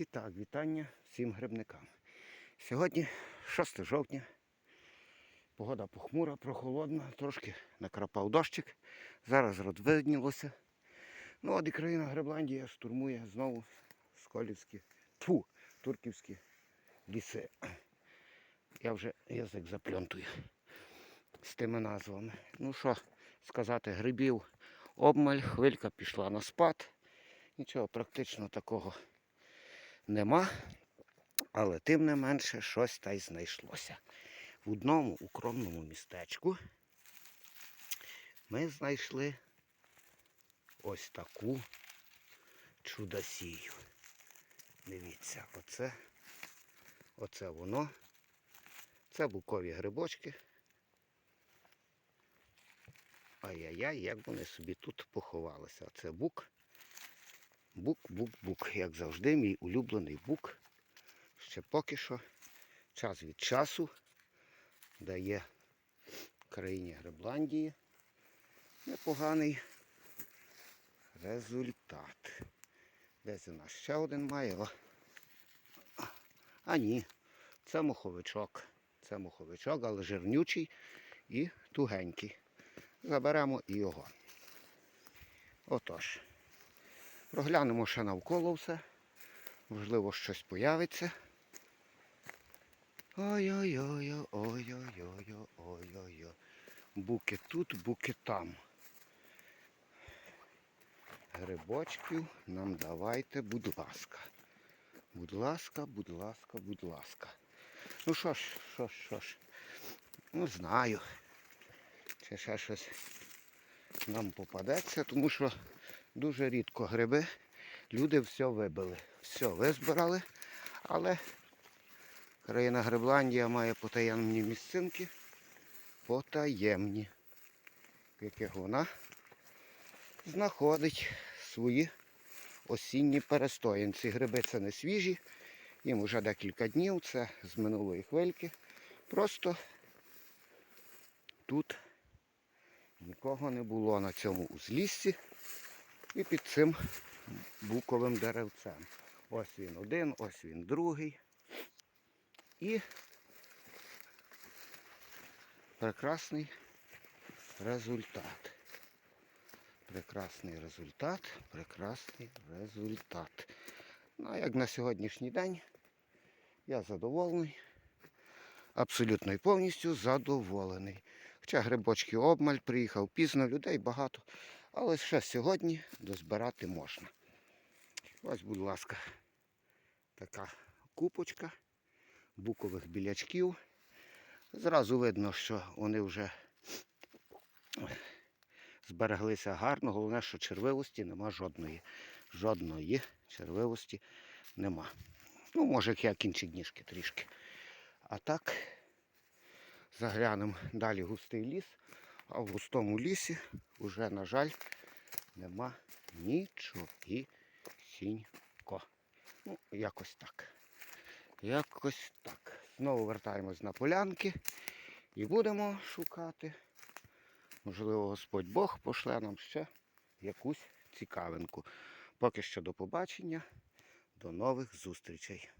І так, вітання всім грибникам. Сьогодні 6 жовтня. Погода похмура, прохолодна, трошки накрапав дощик. Зараз розвиднілося. Ну, от і країна Гребландія штурмує знову сколівські, тьфу, турківські ліси. Я вже язик запльонтую з тими назвами. Ну що сказати, грибів обмаль, хвилька пішла на спад. Нічого практично такого нема, але тим не менше щось та й знайшлося. В одному укромному містечку ми знайшли ось таку чудосію. Дивіться, оце, оце воно. Це букові грибочки. Ай-яй-яй, як вони собі тут поховалися. Це бук. Бук, бук, бук. Як завжди, мій улюблений бук. Ще поки що час від часу дає країні Гребландії непоганий результат. Десь у нас ще один має. А ні, це муховичок. Це муховичок, але жирнючий і тугенький. Заберемо і його. Отож. Проглянемо ще навколо все. Можливо, щось появиться. Ой-ой-ой, ой-ой-ой, ой-ой-ой. Буки тут, буки там. Грибочків нам давайте, будь ласка. Будь ласка, будь ласка, будь ласка. Ну що ж, що ж, що ж. Ну знаю. Чи ще щось нам попадеться, тому що дуже рідко гриби. Люди все вибили. Все визбирали, але країна Грибландія має потаємні місцинки. Потаємні, в яких вона знаходить свої осінні перестоянці. Гриби це не свіжі, їм вже декілька днів, це з минулої хвильки. Просто тут нікого не було на цьому узліссі і під цим буковим деревцем. Ось він один, ось він другий. І прекрасний результат. Прекрасний результат, прекрасний результат. Ну, а як на сьогоднішній день я задоволений, абсолютно і повністю задоволений. Хоча грибочки обмаль, приїхав пізно, людей багато, але ще сьогодні дозбирати можна. Ось, будь ласка, така купочка букових білячків. Зразу видно, що вони вже збереглися гарно. Головне, що червивості нема жодної. Жодної червивості нема. Ну, може, як інші дніжки трішки. А так, заглянемо далі густий ліс, а в густому лісі вже, на жаль, нема нічогісінько. Ну, якось так. Якось так. Знову вертаємось на полянки і будемо шукати. Можливо, Господь Бог пошле нам ще якусь цікавинку. Поки що до побачення, до нових зустрічей.